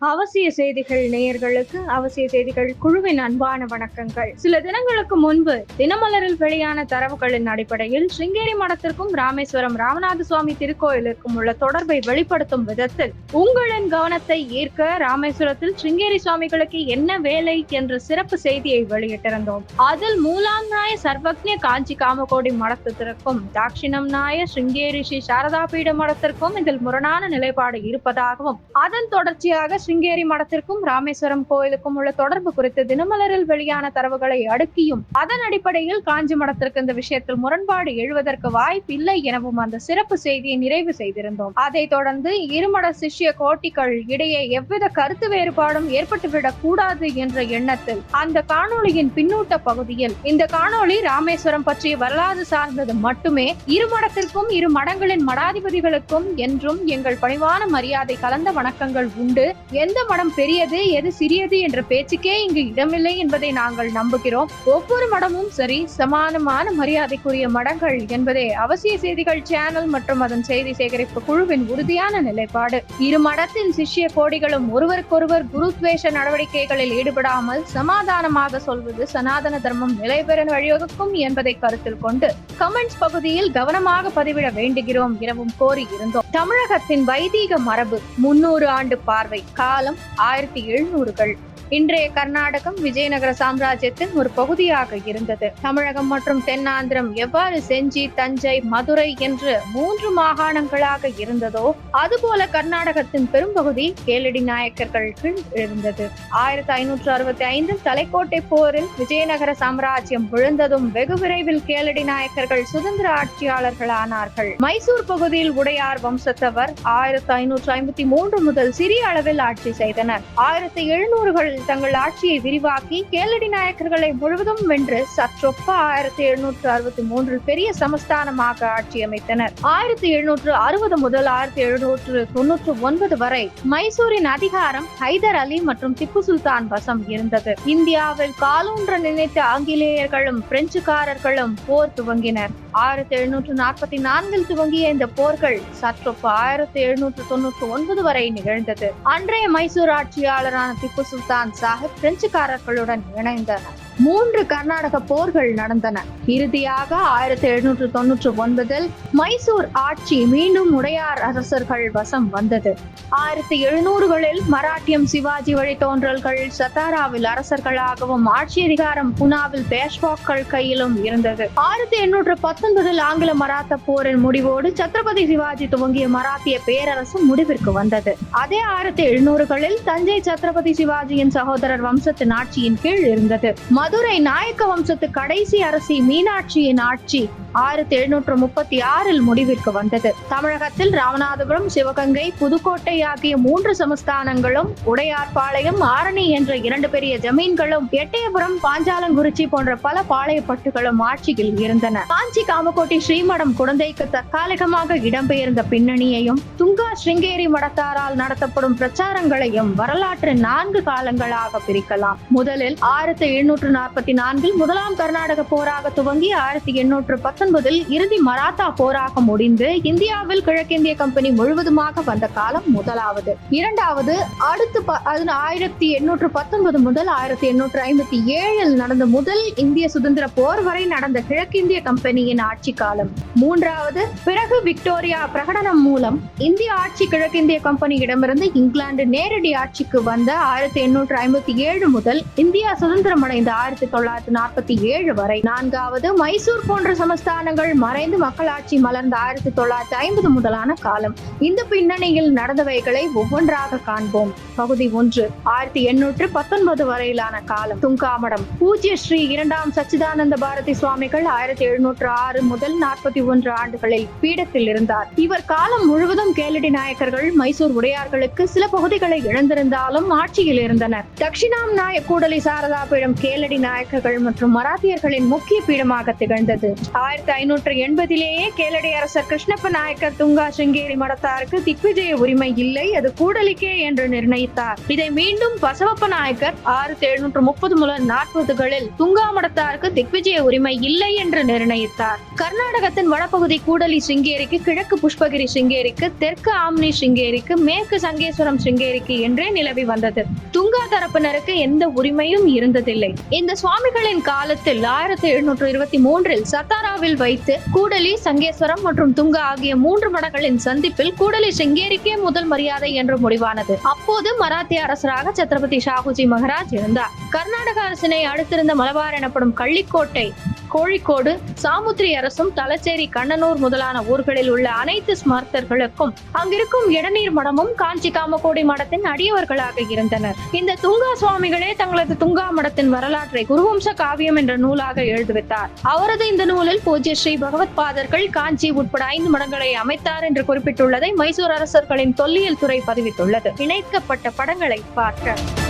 அவசிய செய்திகள் நேயர்களுக்கு அவசிய செய்திகள் குழுவின் அன்பான வணக்கங்கள். சில தினங்களுக்கு முன்பு தினமலரில் வெளியான தரவுகளின் அடிப்படையில் சிங்கேரி மடத்திற்கும் ராமேஸ்வரம் ராமநாத சுவாமி திருக்கோயிலிற்கும் உள்ள தொடர்பை வெளிப்படுத்தும் விதத்தில் உங்களின் கவனத்தை ஈர்க்க ராமேஸ்வரத்தில் சிங்கேரி சுவாமிகளுக்கு என்ன வேலை என்ற சிறப்பு செய்தியை வெளியிட்டிருந்தோம். அதில் மூலாம் நாய சர்வக்ஞ காஞ்சி காமகோடி மடத்திற்கும் தாட்சிணம் நாய சிங்கேரி ஸ்ரீ சாரதா பீட மடத்திற்கும் இதில் முரணான நிலைப்பாடு இருப்பதாகவும் அதன் தொடர்ச்சியாக சிங்கேரி மடத்திற்கும் ராமேஸ்வரம் கோயிலுக்கும் உள்ள தொடர்பு குறித்து தினமலரில் வெளியான தரவுகளை அடுக்கியும் அதன் அடிப்படையில் காஞ்சி மடத்திற்கு இந்த விஷயத்தில் முரண்பாடு எழுவதற்கு வாய்ப்பில்லை எனவும் அந்த சிறப்பு செய்தியை நிறைவு செய்திருந்தோம். அதை தொடர்ந்து இருமட சிஷ்ய கோட்டிகள் இடையே எவ்வித கருத்து வேறுபாடும் ஏற்பட்டுவிடக் கூடாது என்ற எண்ணத்தில் அந்த காணொளியின் பின்னூட்ட பகுதியில் இந்த காணொளி ராமேஸ்வரம் பற்றிய வரலாறு சார்ந்தது மட்டுமே இரு மடத்திற்கும் இரு மடங்களின் மடாதிபதிகளுக்கும் என்றும் எங்கள் பணிவான மரியாதை கலந்த வணக்கங்கள் உண்டு எந்த மடம் பெரியது எது சிறியது என்ற பேச்சுக்கே இங்கு இடமில்லை என்பதை நாங்கள் நம்புகிறோம். ஒவ்வொரு மடமும் சரி சமானமான மரியாதைக்குரிய மடங்கள் என்பதே அவசிய செய்திகள் சேனல் மற்றும் அதன் செய்தி சேகரிப்பு குழுவின் உறுதியான நிலைப்பாடு. இரு மடத்தின் சிஷ்ய கோடிகளும் ஒருவருக்கொருவர் குருத்வேஷ நடவடிக்கைகளில் ஈடுபடாமல் சமாதானமாக சொல்வது சனாதன தர்மம் நிலைபெற வழிவகுக்கும் என்பதை கருத்தில் கொண்டு கமெண்ட்ஸ் பகுதியில் கவனமாக பதிவிட வேண்டுகிறோம் எனவும் கோரி இருந்தோம் தமிழகத்தின் வைதீக மரபு முன்னூறு ஆண்டு பார்வை. காலம் ஆயிரத்தி எழுநூறுகள். இன்றைய கர்நாடகம் விஜயநகர சாம்ராஜ்யத்தின் ஒரு பகுதியாக இருந்தது. தமிழகம் மற்றும் தென்னாந்திரம் எவ்வாறு செஞ்சி தஞ்சை மதுரை என்று மூன்று மாகாணங்களாக இருந்ததோ அதுபோல கர்நாடகத்தின் பெரும்பகுதி கேளடி நாயக்கர்கள் கீழ் இருந்தது. ஆயிரத்தி ஐநூற்று அறுபத்தி ஐந்தில் தலைக்கோட்டை போரில் விஜயநகர சாம்ராஜ்யம் விழுந்ததும் வெகு விரைவில் கேளடி நாயக்கர்கள் சுதந்திர ஆட்சியாளர்களானார்கள். மைசூர் பகுதியில் உடையார் வம்சத்தவர் ஆயிரத்தி ஐநூற்று ஐம்பத்தி மூன்று முதல் சிறிய அளவில் ஆட்சி செய்தனர். ஆயிரத்தி தங்கள் ஆட்சியை விரிவாக்கி கேளடி நாயக்கர்களை முழுவதும் வென்று சற்றொப்ப ஆயிரத்தி எழுநூற்று அறுபத்தி மூன்றில் பெரிய சமஸ்தானமாக ஆட்சி அமைத்தனர். ஆயிரத்தி எழுநூற்று அறுபது முதல் ஆயிரத்தி எழுநூற்று தொன்னூற்று ஒன்பது வரை மைசூரின் அதிகாரம் ஹைதர் அலி மற்றும் திப்பு சுல்தான் வசம் இருந்தது. இந்தியாவில் காலூன்ற நினைத்த ஆங்கிலேயர்களும் பிரெஞ்சுக்காரர்களும் போர் துவங்கினர். ஆயிரத்தி எழுநூற்று நாற்பத்தி நான்கில் துவங்கிய இந்த போர்கள் சற்றொப்பு ஆயிரத்தி எழுநூற்று தொன்னூற்று ஒன்பது வரை நிகழ்ந்தது. அன்றைய மைசூர் ஆட்சியாளரான திப்பு சுல்தான் சாஹிப் பிரெஞ்சுக்காரர்களுடன் இணைந்தனர். மூன்று கர்நாடக போர்கள் நடந்தன. இறுதியாக ஆயிரத்தி எழுநூற்று தொன்னூற்று ஒன்பதில் மைசூர் ஆட்சி மீண்டும் உடையார் அரசர்கள் வசம் வந்தது. ஆயிரத்தி எழுநூறுகளில் மராட்டியம் சிவாஜி வழித்தோன்றல்கள் சத்தாராவில் அரசர்களாகவும் ஆட்சி அதிகாரம் புனாவில் பேஷ்வாக்கள் கையிலும் இருந்தது. ஆயிரத்தி எண்ணூற்று பத்தொன்பதில் ஆங்கில மராத்த போரின் முடிவோடு சத்ரபதி சிவாஜி துவங்கிய மராத்திய பேரரசு முடிவிற்கு வந்தது. அதே ஆயிரத்தி எழுநூறுகளில் தஞ்சை சத்ரபதி சிவாஜியின் சகோதரர் வம்சத்தின் ஆட்சியின் கீழ் இருந்தது. மதுரை நாயக்க வம்சத்து கடைசி அரசி மீனாட்சியின் ஆட்சி. ஆயிரத்தி எழுநூற்று முப்பத்தி ஆறில் முடிவிற்கு வந்தது. தமிழகத்தில் ராமநாதபுரம் சிவகங்கை புதுக்கோட்டை ஆகிய மூன்று சமஸ்தானங்களும் உடையார்பாளையம் ஆரணி என்ற இரண்டு பெரிய ஜமீன்களும் எட்டயபுரம் பாஞ்சாலங்குறிச்சி போன்ற பல பாளையப்பட்டுகளும் ஆட்சியில் இருந்தன. காஞ்சி காமகோட்டி ஸ்ரீமடம் குழந்தைக்கு தற்காலிகமாக இடம்பெயர்ந்த பின்னணியையும் துங்கா ஸ்ருங்கேரி மடத்தாரால் நடத்தப்படும் பிரச்சாரங்களையும் வரலாற்று நான்கு காலங்களாக பிரிக்கலாம். முதலில் ஆயிரத்தி எழுநூற்று நாற்பத்தி நான்கில் முதலாம் கர்நாடக போராக துவங்கி ஆயிரத்தி எண்ணூற்று பத்தொன்பதில் இறுதி மராத்தா போராக முடிந்து இந்தியாவில் கிழக்கிந்திய கம்பெனி முழுவதுமாக வந்த காலம் முதலாவது. இரண்டாவது அடுத்து ஆயிரத்தி எண்ணூற்று பத்தொன்பது முதல் ஆயிரத்தி எண்ணூற்று ஐம்பத்தி ஏழில் நடந்த முதல் இந்திய சுதந்திர போர் வரை நடந்த கிழக்கிந்திய கம்பெனியின் ஆட்சி காலம். மூன்றாவது பிறகு விக்டோரியா பிரகடனம் மூலம் இந்திய ஆட்சி கிழக்கிந்திய கம்பெனியிடமிருந்து இங்கிலாந்து நேரடி ஆட்சிக்கு வந்த ஆயிரத்தி எண்ணூற்று ஐம்பத்தி ஏழு முதல் இந்தியா சுதந்திரம் அடைந்த ஆயிரத்தி தொள்ளாயிரத்தி நாற்பத்தி ஏழு வரை. நான்காவது மைசூர் போன்ற சமஸ்த சமஸ்தானங்கள் மறைந்து மக்களாட்சி மலர்ந்த ஆயிரத்தி தொள்ளாயிரத்தி ஐம்பது முதலான காலம். இந்த பின்னணியில் நடந்தவைகளை ஒவ்வொன்றாக காண்போம். பகுதி ஒன்று ஆயிரத்தி எண்ணூற்று பத்தொன்பது வரையிலான காலம். துங்காமடம். பூஜ்ய ஸ்ரீ இரண்டாம் சச்சிதானந்த பாரதி சுவாமிகள் ஆயிரத்தி எழுநூற்று ஆறு முதல் நாற்பத்தி ஒன்று ஆண்டுகளில் பீடத்தில் இருந்தார். இவர் காலம் முழுவதும் கேளடி நாயக்கர்கள் மைசூர் உடையார்களுக்கு சில பகுதிகளை இழந்திருந்தாலும் ஆட்சியில் இருந்தனர். தட்சிணாம் நாய கூடலி சாரதா பீடம் கேளடி நாயக்கர்கள் மற்றும் மராத்தியர்களின் முக்கிய பீடமாக திகழ்ந்தது. ஆயிரத்தி ஆயிரத்தி ஐநூற்று எண்பதிலேயே கேளடி அரசர் கிருஷ்ணப்ப நாயக்கர் துங்கா சிங்கேரி மடத்தாருக்கு திக்விஜய உரிமை இல்லை அது கூடலிக்கே என்று நிர்ணயித்தார். இதை மீண்டும் பசவப்ப நாயக்கர் ஆயிரத்தி எழுநூற்று முப்பது முதல் நாற்பதுகளில் துங்கா மடத்தாருக்கு திக்விஜய உரிமை இல்லை என்று நிர்ணயித்தார். கர்நாடகத்தின் வடபகுதி கூடலி சிங்கேரிக்கு கிழக்கு புஷ்பகிரி சிங்கேரிக்கு தெற்கு ஆம்னி சிங்கேரிக்கு மேற்கு சங்கேஸ்வரம் சிங்கேரிக்கு என்றே நிலவி வந்தது. துங்கா தரப்பினருக்கு எந்த உரிமையும் இருந்ததில்லை. இந்த சுவாமிகளின் காலத்தில் ஆயிரத்தி எழுநூற்று இருபத்தி மூன்றில் சத்தாராவில் வைத்து கூடலி சங்கேஸ்வரம் மற்றும் துங்கா ஆகிய மூன்று மடங்களின் சந்திப்பில் கூடலி சிங்கேரிக்கே முதல் மரியாதை என்று முடிவானது. அப்போது மராத்திய அரசராக சத்ரபதி ஷாகுஜி மகராஜ் இருந்தார். கர்நாடக அரசினை அடுத்திருந்த மலபார் எனப்படும் கள்ளிக்கோட்டை கோழிக்கோடு சாமுத்திரி அரசும் தலச்சேரி கண்ணனூர் முதலான ஊர்களில் உள்ள அனைத்து ஸ்மார்த்தர்களுக்கும் அங்கிருக்கும் இடநீர் மடமும் காஞ்சி காமகோடி மடத்தின் அடியவர்களாக இருந்தனர். இந்த துங்கா சுவாமிகளே தங்களது துங்கா மடத்தின் வரலாற்றை குருவம்ச காவியம் என்ற நூலாக எழுதுவித்தார் அவரது இந்த நூலில் பூஜ்ய ஸ்ரீ பகவத் பாதர்கள் காஞ்சி உட்பட ஐந்து மடங்களை அமைத்தார் என்று குறிப்பிட்டுள்ளதை மைசூர் அரசர்களின் தொல்லியல் துறை பதிவித்துள்ளது இணைக்கப்பட்ட படங்களை பார்க்க.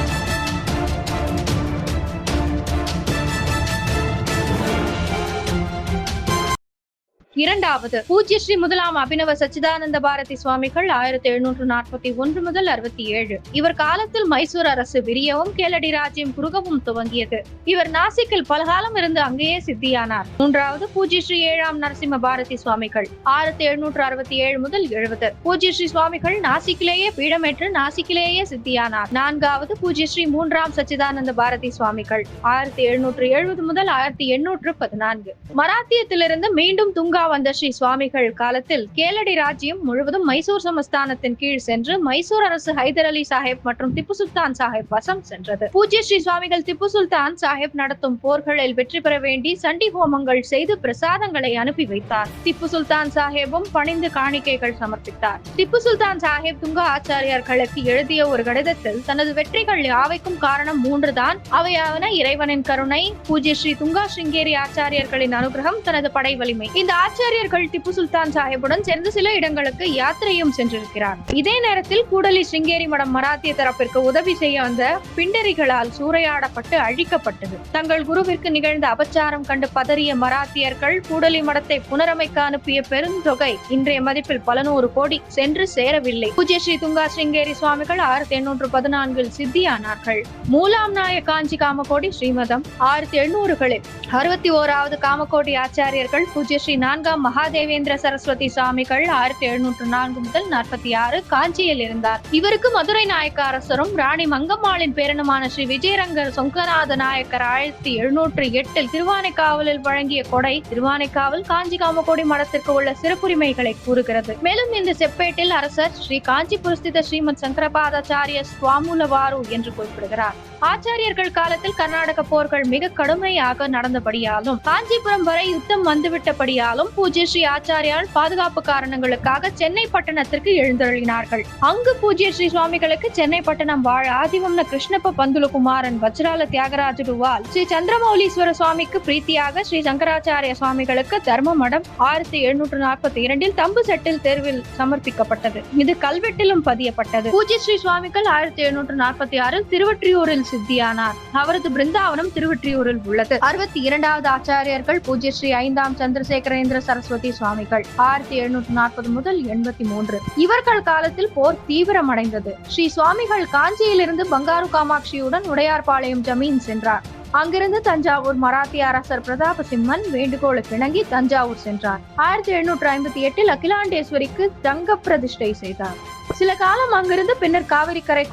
இரண்டாவது பூஜ்ய ஸ்ரீ முதலாம் அபினவ சச்சிதானந்த பாரதி சுவாமிகள் ஆயிரத்தி எழுநூற்று நாற்பத்தி ஒன்று முதல் அறுபத்தி ஏழு. இவர் காலத்தில் மைசூர் அரசு விரியவும் கேளடி ராஜ்யம் குறுகவும் துவங்கியது. இவர் நாசிக்கில் பலகாலம் இருந்து அங்கேயே சித்தியானார். மூன்றாவது பூஜ்ய ஸ்ரீ ஏழாம் நரசிம்ம பாரதி சுவாமிகள் ஆயிரத்தி எழுநூற்று அறுபத்தி ஏழு முதல் எழுபது. பூஜ்ய ஸ்ரீ சுவாமிகள் நாசிக்கிலேயே பீடமேற்று நாசிக்கிலேயே சித்தியானார். நான்காவது பூஜ்ய ஸ்ரீ மூன்றாம் சச்சிதானந்த பாரதி சுவாமிகள் ஆயிரத்தி எழுநூற்று எழுபது முதல் ஆயிரத்தி எண்ணூற்று பதினான்கு. மராத்தியத்திலிருந்து மீண்டும் துங்கா வந்த ஸ்ரீ சுவாமிகள் காலத்தில் கேளடி ராஜ்யம் முழுவதும் மைசூர் சமஸ்தானத்தின் கீழ் சென்று மைசூர் அரசு ஹைதர் அலி சாஹிப் மற்றும் திப்பு சுல்தான் சாஹிப் வசம் சென்றது. பூஜ்ய ஸ்ரீ சுவாமிகள் திப்பு சுல்தான் சாஹிப் நடத்தும் போர்களில் வெற்றி பெற வேண்டி சண்டி ஹோமங்கள் செய்து பிரசாதங்களை அனுப்பி வைத்தார். திப்பு சுல்தான் சாஹிப்பும் பணிந்து காணிக்கைகள் சமர்ப்பித்தார். திப்பு சுல்தான் சாஹிப் துங்கா ஆச்சாரியார்களுக்கு எழுதிய ஒரு கடிதத்தில் தனது வெற்றிகள் யாவைக்கும் காரணம் மூன்றுதான். அவையாவன இறைவனின் கருணை பூஜ்ய ஸ்ரீ துங்கா சிங்கேரி ஆச்சாரியர்களின் அனுகிரகம் தனது படை வலிமை இந்த ஆச்சாரியர்கள் திப்பு சுல்தான் சாஹிப்புடன் சேர்ந்து சில இடங்களுக்கு யாத்திரையும் சென்றிருக்கிறார். இதே நேரத்தில் கூடலி சிங்கேரி மடம் மராத்திய தரப்பிற்கு உதவி செய்ய வந்த பிண்டரிகளால் சூறையாடப்பட்டு அழிக்கப்பட்டது. தங்கள் குருவிற்கு நிகழ்ந்த அபச்சாரம் கண்டு பதறிய மராத்தியர்கள் கூடலி மடத்தை புனரமைக்க அனுப்பிய பெருந்தொகை இன்றைய மதிப்பில் பல நூறு கோடி சென்று சேரவில்லை. பூஜ்ய ஸ்ரீ துங்கா சிங்கேரி சுவாமிகள் ஆயிரத்தி எண்ணூற்று பதினான்கில் சித்தியானார்கள். மூலாம் நாய காஞ்சி காமகோடி ஸ்ரீமதம் ஆயிரத்தி எண்ணூறுகளில் அறுபத்தி ஓராவது காமகோடி ஆச்சாரியர்கள் பூஜ்ய ஸ்ரீ நான்கு நான்காம் மகாதேவேந்திர சரஸ்வதி சுவாமிகள் ஆயிரத்தி எழுநூற்று நான்கு முதல் நாற்பத்தி ஆறு காஞ்சியில் இருந்தார். இவருக்கு மதுரை நாயக்க அரசரும் ராணி மங்கம்மாளின் பேரனுமான ஸ்ரீ விஜயரங்கர் சொங்கநாத நாயக்கர் ஆயிரத்தி எழுநூற்று எட்டில் திருவானைக்காவலில் வழங்கிய கொடை திருவானைக்காவல் காஞ்சி காமகோடி மடத்திற்கு உள்ள சிறப்புரிமைகளை கூறுகிறது. மேலும் இந்த செப்பேட்டில் அரசர் ஸ்ரீ காஞ்சிபுரஸ்தித ஸ்ரீமத் சங்கரபாதாச்சாரிய சுவாமுலவாரு என்று குறிப்பிடுகிறார். ஆச்சாரியர்கள் காலத்தில் கர்நாடக போர்கள் மிக கடுமையாக நடந்தபடியாலும் காஞ்சிபுரம் வரை யுத்தம் வந்துவிட்டபடியாலும் பூஜ்ய ஸ்ரீ ஆச்சாரியால் பாதுகாப்பு காரணங்களுக்காக சென்னை பட்டணத்திற்கு எழுந்தருளினார்கள். அங்கு பூஜ்ய ஸ்ரீ சுவாமிகளுக்கு சென்னை பட்டணம் வாழ ஆதிவம்ன கிருஷ்ணப்ப பந்துலகுமாரன் வஜ்ரால தியாகராஜருவால் ஸ்ரீ சந்திரமௌலீஸ்வர சுவாமிக்கு பிரீத்தியாக ஸ்ரீ சங்கராச்சாரிய சுவாமிகளுக்கு தர்ம மடம் ஆயிரத்தி எழுநூற்று நாற்பத்தி இரண்டில் தம்பு செட்டில் தேர்வில் சமர்ப்பிக்கப்பட்டது. இது கல்வெட்டிலும் பதியப்பட்டது. பூஜ்ய ஸ்ரீ சுவாமிகள் ஆயிரத்தி எழுநூற்று நாற்பத்தி ஆறில் திருவற்றியூரில் சித்தியானார். அவரது பிருந்தாவனம் திருவற்றியூரில் உள்ளது. அறுபத்தி இரண்டாவது ஆச்சாரியர்கள் பூஜ்ய ஸ்ரீ ஐந்தாம் சந்திரசேகரேந்திர சரஸ்வதி சுவாமிகள் ஆயிரத்தி எழுநூற்று நாற்பது முதல் எண்பத்தி மூன்று. இவர்கள் காலத்தில் போர் தீவிரமடைந்தது. ஸ்ரீ சுவாமிகள் காஞ்சியிலிருந்து பங்காரு காமாட்சியுடன் உடையார்பாளையம் ஜமீன் சென்றார். அங்கிருந்து தஞ்சாவூர் மராத்திய அரசர் பிரதாப சிம்மன் வேண்டுகோளுக்கு இணங்கி தஞ்சாவூர் சென்றார். ஆயிரத்தி எழுநூற்று ஐம்பத்தி எட்டில் அகிலாண்டேஸ்வரிக்கு தங்க பிரதிஷ்டை செய்தார். சில காலம் அங்கிருந்து பின்னர் காவிரி கரை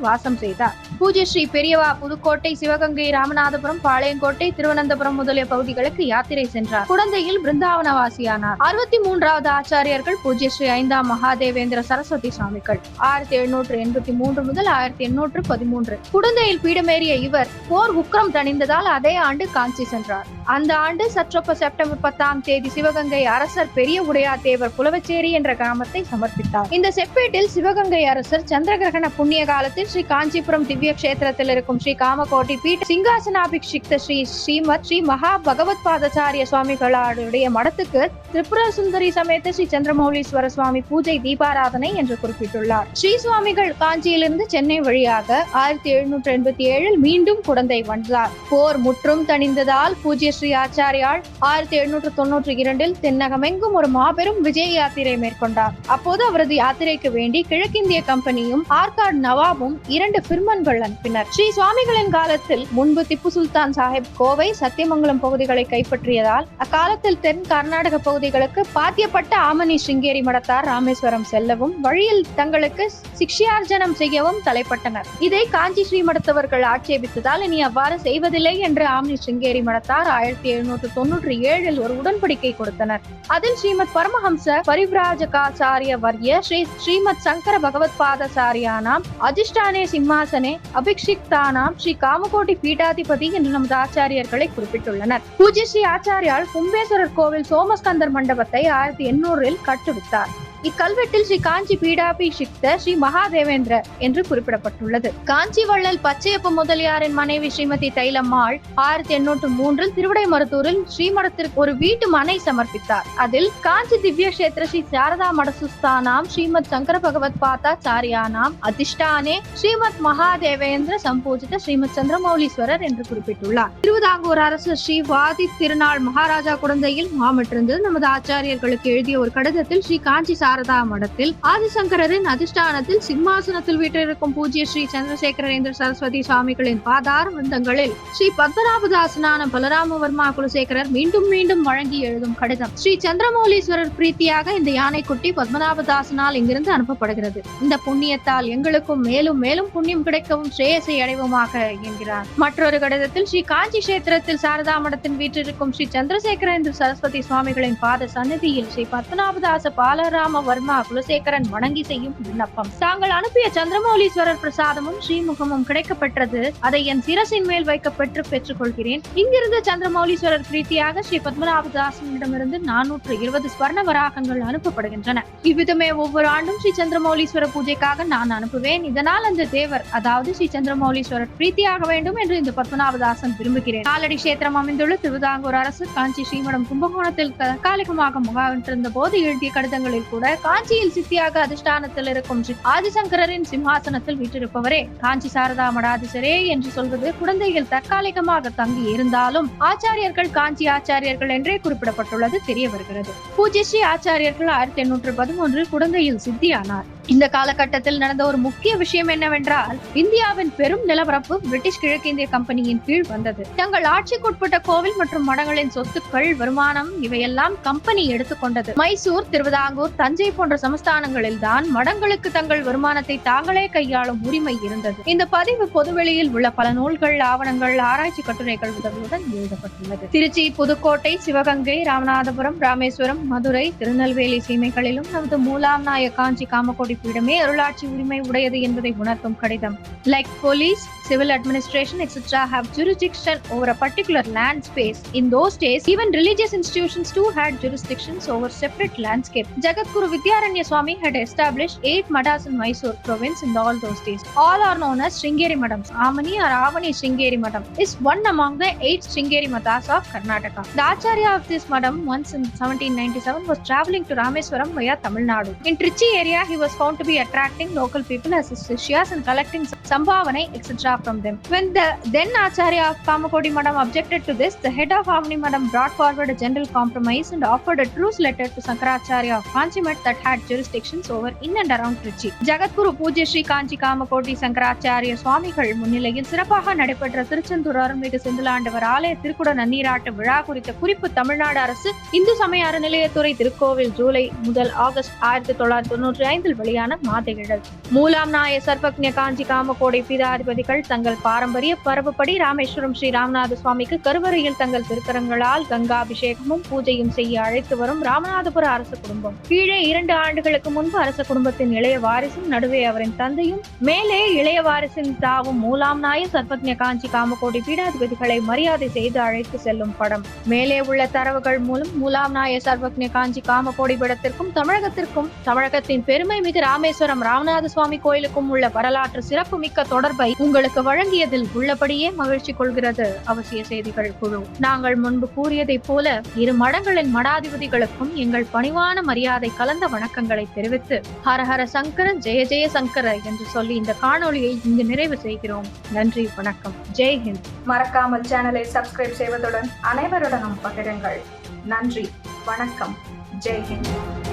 வாசம் செய்தார். பூஜ்ய ஸ்ரீ பெரியவா புதுக்கோட்டை சிவகங்கை ராமநாதபுரம் பாளையங்கோட்டை திருவனந்தபுரம் முதலிய பகுதிகளுக்கு யாத்திரை சென்றார். குழந்தையில் பிருந்தாவனவாசியானார். அறுபத்தி மூன்றாவது ஆச்சாரியர்கள் பூஜ்ய ஸ்ரீ ஐந்தாம் மகாதேவேந்திர சரஸ்வதி சுவாமிகள். ஆயிரத்தி எழுநூற்று எண்பத்தி மூன்று முதல் ஆயிரத்தி எண்ணூற்று பதிமூன்று. குடந்தையில் பீடமேறிய இவர் போர் உக்ரம் தணிந்ததால் அதே ஆண்டு காஞ்சி சென்றார். அந்த ஆண்டு சற்றொப்ப செப்டம்பர் பத்தாம் தேதி சிவகங்கை அரசர் பெரிய உடையா தேவர் புலவச்சேரி என்ற கிராமத்தை சமர்ப்பித்தார். இந்த செப்பேட்டு தமிழகத்தில் சிவகங்கை அரசர் சந்திரகிரகண புண்ணிய காலத்தில் ஸ்ரீ காஞ்சிபுரம் திவ்ய கஷேத்திரத்தில் இருக்கும் ஸ்ரீ காமகோட்டி பீठ சிங்காசனாபிஷிக்த ஸ்ரீ ஸ்ரீமத் ஸ்ரீ மகா பகவத் பாதாச்சாரிய சுவாமிகளுடைய மடத்துக்கு திரிபுர சுந்தரி சமேத ஸ்ரீ சந்திரமௌலீஸ்வர சுவாமி பூஜை தீபாராதனை என்று குறிப்பிட்டுள்ளார். ஸ்ரீ சுவாமிகள் காஞ்சியிலிருந்து சென்னை வழியாக ஆயிரத்தி எழுநூற்றி எண்பத்தி ஏழில் மீண்டும் குடந்தை வந்தார். போர் முற்றும் தணிந்ததால் பூஜ்ய ஸ்ரீ ஆச்சாரியால் ஆயிரத்தி எழுநூற்று தொன்னூற்றி இரண்டில் தென்னகமெங்கும் ஒரு மாபெரும் விஜய யாத்திரை மேற்கொண்டார். அப்போது அவரது யாத்திரைக்கு வேண்டும் வேண்டி கிழக்கிந்திய கம்பெனியும் ஆர்காட் நவாபும் இரண்டு பிர்மன்கள் அனுப்பினர். ஸ்ரீ சுவாமிகளின் காலத்தில் முன்பு திப்பு சுல்தான் சாஹிப் கோவை சத்தியமங்கலம் பகுதிகளை கைப்பற்றியதால் அக்காலத்தில் தென் கர்நாடக பகுதிகளுக்கு பாத்தியப்பட்ட ஆமணி சிங்கேரி மடத்தார் ராமேஸ்வரம் செல்லவும் வழியில் தங்களுக்கு சிக்ஷியார்ஜனம் செய்யவும் தலைப்பட்டனர். இதை காஞ்சி ஸ்ரீ மடத்தவர்கள் ஆட்சேபித்ததால் இனி அவ்வாறு செய்வதில்லை என்று ஆம்னி சிங்கேரி மடத்தார் ஆயிரத்தி எழுநூற்று தொன்னூற்றி ஏழில் ஒரு உடன்படிக்கை கொடுத்தனர். அதில் ஸ்ரீமத் பரமஹம்ச பரிவ்ராஜகாச்சாரிய வர்ய ஸ்ரீ ஸ்ரீமத் சங்கர பகவத் பாதசாரியானாம் அதிஷ்டானே சிம்மாசனே அபிக்ஷிக்தானாம் ஸ்ரீ காமகோட்டி பீட்டாதிபதி என்று நமது ஆச்சாரியர்களை குறிப்பிட்டுள்ளனர். பூஜ்ய ஸ்ரீ ஆச்சாரியால் கும்பேஸ்வரர் கோவில் சோமஸ்கந்தர் மண்டபத்தை ஆயிரத்தி எண்ணூறில் கட்டுவித்தார். இக்கல்வெட்டில் ஸ்ரீ காஞ்சி பீடாபிஷிக்த ஸ்ரீ மகாதேவேந்திர என்று குறிப்பிடப்பட்டுள்ளது. காஞ்சி வள்ளல் பச்சையப்ப முதலியாரின் மனைவி ஸ்ரீமதி தைலம்மாள் ஆயிரத்தி எண்ணூற்று மூன்றில் திருவிடை மருத்தூரில் ஸ்ரீமடத்திற்கு ஒரு வீட்டு மனை சமர்ப்பித்தார். அதில் காஞ்சி திவ்ய கஷேத்திர ஸ்ரீ சாரதா மடசுஸ்தானாம் ஸ்ரீமத் சங்கர பகவத் பாதா சாரியானாம் அதிஷ்டானே ஸ்ரீமத் மகாதேவேந்திர சம்பூஜித ஸ்ரீமத் சந்திரமௌலீஸ்வரர் என்று குறிப்பிட்டுள்ளார். திருவிதாங்கூர் அரசு ஸ்ரீ வாதி திருநாள் மகாராஜா குழந்தையில் முகாமிட்டிருந்து நமது ஆச்சாரியர்களுக்கு எழுதிய ஒரு கடிதத்தில் ஸ்ரீ காஞ்சி சாரதா மடத்தில் ஆதிசங்கரின் அதிஷ்டானத்தில் சிம்மாசனத்தில் வீற்றிருக்கும் பூஜ்ய ஸ்ரீ சந்திரசேகரேந்திர சரஸ்வதி சுவாமிகளின் பாதார விருந்தங்களில் ஸ்ரீ பத்மநாபதாசனான பலராமவர்மா குலசேகரர் மீண்டும் மீண்டும் வழங்கி எழுதும் கடிதம். ஸ்ரீ சந்திரமௌலீஸ்வரர் பிரீத்தியாக இந்த யானைக்குட்டி பத்மநாபதாசனால் இங்கிருந்து அனுப்பப்படுகிறது. இந்த புண்ணியத்தால் எங்களுக்கும் மேலும் மேலும் புண்ணியம் கிடைக்கவும் ஸ்ரேயசை அடைவோமாக என்கிறார். மற்றொரு கடிதத்தில் ஸ்ரீ காஞ்சி கஷேத்திரத்தில் சாரதா மடத்தின் வீற்றிருக்கும் ஸ்ரீ சந்திரசேகரேந்திர சரஸ்வதி சுவாமிகளின் பாத சன்னதியில் ஸ்ரீ பத்மநாபதாச பாலராம வர்மா குலசேகரன் வணங்கி செய்யும் விண்ணப்பம். தாங்கள் அனுப்பிய சந்திரமௌலீஸ்வரர் பிரசாதமும் ஸ்ரீமுகமும் கிடைக்கப்பெற்றது. அதை என் சிரசின் மேல் வைக்கப்பெற்று பெற்றுக்கொள்கிறேன். இங்கிருந்து சந்திரமௌலீஸ்வரர் பிரீத்தியாக ஸ்ரீ பத்மநாபதாசனிடமிருந்து நானூற்று இருபது ஸ்வர்ண வராகங்கள் அனுப்பப்படுகின்றன. இவ்விதமே ஒவ்வொரு ஆண்டும் ஸ்ரீ சந்திரமௌலீஸ்வர பூஜைக்காக நான் அனுப்புவேன். இதனால் அந்த தேவர் அதாவது ஸ்ரீ சந்திரமௌலீஸ்வரர் பிரீத்தியாக வேண்டும் என்று இந்த பத்மநாபதாசன் விரும்புகிறேன். காலடி கஷேத்திரம் அமைந்துள்ள திருவிதாங்கூர் அரசு காஞ்சி ஸ்ரீமடம் கும்பகோணத்தில் தற்காலிகமாக முகாமிட்டிருந்த போது எழுதிய கடிதங்களில் கூட காஞ்சியில் சித்தியாக அதிஷ்டானத்தில் இருக்கும் ஆதிசங்கரின் சிம்ஹாசனத்தில் வீற்றிருப்பவரே. காஞ்சி சாரதா மடாதிசரே என்று சொல்வது குழந்தைகள் தற்காலிகமாக தங்கி இருந்தாலும் ஆச்சாரியர்கள் காஞ்சி ஆச்சாரியர்கள் என்றே குறிப்பிடப்பட்டுள்ளது தெரிய வருகிறது. பூஜ்ய ஸ்ரீ ஆச்சாரியர்கள் ஆயிரத்தி எண்ணூற்று பதிமூன்றில் குழந்தையில் சித்தியானார். இந்த காலகட்டத்தில் நடந்த ஒரு முக்கிய விஷயம் என்னவென்றால் இந்தியாவின் பெரும் நிலப்பரப்பு பிரிட்டிஷ் கிழக்கிந்திய கம்பெனியின் கீழ் வந்தது. தங்கள் ஆட்சிக்குட்பட்ட கோவில் மற்றும் மடங்களின் சொத்துக்கள் வருமானம் இவையெல்லாம் கம்பெனி எடுத்துக்கொண்டது மைசூர் திருவிதாங்கூர் தஞ்சை போன்ற சமஸ்தானங்களில் தான் மடங்களுக்கு தங்கள் வருமானத்தை தாங்களே கையாளும் உரிமை இருந்தது. இந்த பதிவு பொதுவெளியில் உள்ள பல நூல்கள் ஆவணங்கள் ஆராய்ச்சி கட்டுரைகள் உதவியுடன் எழுதப்பட்டுள்ளது. திருச்சி புதுக்கோட்டை சிவகங்கை ராமநாதபுரம் ராமேஸ்வரம் மதுரை திருநெல்வேலி சீமைகளிலும் நமது மூலாம் நாய காஞ்சி காமக்கோடி பீடமே அருளாட்சி உரிமை உடையது என்பதை உணர்த்தும் கடிதம். Like police civil administration etc have jurisdiction over a particular land space. In those days even religious institutions too had jurisdictions over separate landscape. Jagadguru vidyaranya swami had established eight madas in mysore province in all those days. All are known as sringeri madams amani or avani sringeri madam is one among the eight sringeri madas of karnataka. The acharya of this madam once in 1797 was traveling to rameswaram via tamil nadu. In trichy area he was found to be attracting local people as his shishyas and collecting sambhavanai etc from them. When the then Acharya of Kamakodi Madam objected to this, the head of Avani Madam brought forward a general compromise and offered a truce letter to Sankaracharya of Kanchimat that had jurisdictions over in and around Trichy. Jagadguru Pujya Shri Kanchi Kamakoti Shankaracharya சுவாமிகள் முன்னிலையில் சிறப்பாக நடைபெற்ற திருச்செந்தூர் அருள்மிகு செந்திலாண்டவர் ஆலய திருக்குட நன்னீராட்டு விழா குறித்த குறிப்பு தமிழ்நாடு அரசு இந்து சமய அறநிலையத்துறை திருக்கோவில் ஜூலை முதல் ஆகஸ்ட் ஆயிரத்தி தொள்ளாயிரத்தி தொன்னூற்றி ஐந்தில் வெளியான மாத இதழ் மூலாம் நாய சர்வக்ஞ காஞ்சி காமகோடை பீடாதிபதிகள் தங்கள் பாரம்பரிய பரவுப்படி ராமேஸ்வரம் ஸ்ரீ ராமநாத சுவாமிக்கு கருவறையில் தங்கள் திருக்கரங்களால் கங்காபிஷேகமும் பூஜையும் செய்ய அழைத்து வரும் ராமநாதபுர அரச குடும்பம். கீழே இரண்டு ஆண்டுகளுக்கு முன்பு அரச குடும்பத்தின் இளைய வாரிசும் நடுவே அவரின் தந்தையும் மேலே இளைய வாரிசின் தாவும் மூலாம் நாய சர்வக்ஞ காஞ்சி காமகோடி பீடாதிபதிகளை மரியாதை செய்து அழைத்து செல்லும் படம். மேலே உள்ள தரவுகள் மூலம் மூலாம் நாய சர்வக்ஞ காஞ்சி காமகோடி பீடத்திற்கும் தமிழகத்திற்கும் தமிழகத்தின் பெருமை மிகு ராமேஸ்வரம் ராமநாத சுவாமி கோயிலுக்கும் உள்ள வரலாற்று சிறப்புமிக்க தொடர்பை உங்களுக்கு வழங்கியதில் உள்ளபடியே மகிழ்ச்சி கொள்கிறது அவசிய செய்திகள் குழு. நாங்கள் முன்பு கூறியதைப் போல இரு மடங்களின் மடாதிபதிகளுக்கும் எங்கள் பணிவான மரியாதை கலந்த வணக்கங்களை தெரிவித்து ஹரஹர சங்கர ஜெய ஜெய சங்கர என்று சொல்லி இந்த காணொளியை இங்கு நிறைவு செய்கிறோம். நன்றி வணக்கம். ஜெய் ஹிந்த். மறக்காமல் சேனலை சப்ஸ்கிரைப் செய்வதுடன் அனைவருடனும் பகிருங்கள். நன்றி வணக்கம். ஜெய் ஹிந்த்.